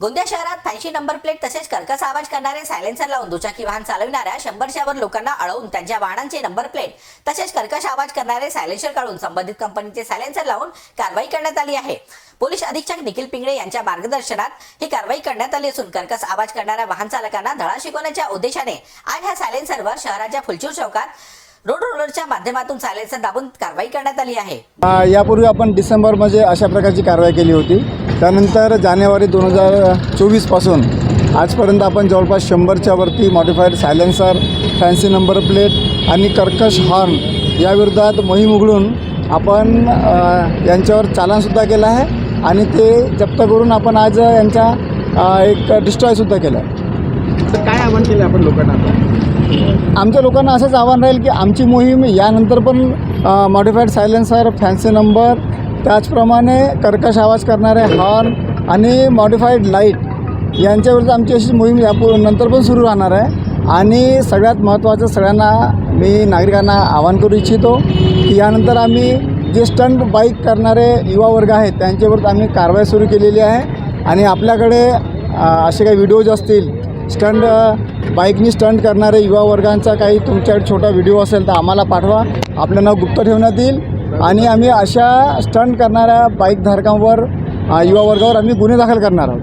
गोंदिया शहरात fancy number plate तसेच कर्कस आवाज करणारे सायलेन्सर लावून दुचाकी वाहन चालविणाऱ्या शंभरच्यावर लोकांना अडवून त्यांच्या वाहनांचे नंबर प्लेट तसेच कर्कश आवाज करणारे सायलेन्सर काढून संबंधित कंपनीचे सायलेन्सर लावून कारवाई करण्यात आली आहे. पोलीस अधीक्षक निखिल पिंगळे यांच्या मार्गदर्शनात ही कारवाई करण्यात आली असून कर्कस आवाज करणाऱ्या वाहन चालकांना धडा शिकवण्याच्या उद्देशाने आज ह्या सायलेन्सरवर शहराच्या फुलचूर चौकात रोड रोलरच्या माध्यमातून सायलेन्सर दाबून कारवाई करण्यात आली आहे. यापूर्वी आपण डिसेंबरमध्ये अशा प्रकारची कारवाई केली होती. त्यानंतर जानेवारी दोन हजार चोवीसपासून आजपर्यंत आपण जवळपास शंभरच्या वरती modified silencer fancy number plate आणि कर्कश हॉर्न याविरोधात मोहीम उघडून आपण यांच्यावर चालानसुद्धा केलं आहे आणि ते जप्त करून आपण आज यांच्या अ, एक डिस्ट्रॉयसुद्धा केलं आहे. तर काय आव्हान केलं आपण लोकांना आता? आमच्या लोकांना असंच आव्हान राहील की आमची मोहीम यानंतर पण मॉडिफाईड सायलेन्सर फॅन्सी नंबर त्याचप्रमाणे कर्कश आवाज करणारे हॉर्न आणि मॉडिफाईड लाइट यांच्यावरती आमची अशी मोहीम यापू नंतर पण सुरू राहणार आहे. आणि सगळ्यात महत्त्वाचं सगळ्यांना मी नागरिकांना आवाहन करू इच्छितो की यानंतर आम्ही जे स्टंट बाईक करणारे युवा वर्ग आहेत त्यांच्याविरुद्ध आम्ही कारवाई सुरू केलेली आहे. आणि आपल्याकडे असे काही व्हिडिओज असतील स्टंट बाईकनी स्टंट करणारे युवा वर्गांचा काही तुमच्याकडे छोटा व्हिडिओ असेल तर आम्हाला पाठवा. आपलं नाव गुप्त ठेवण्यात येईल. आणि आम्ही अशा स्टंट करणाऱ्या बाईकधारकांवर युवा वर्गावर आम्ही गुन्हे दाखल करणार आहोत.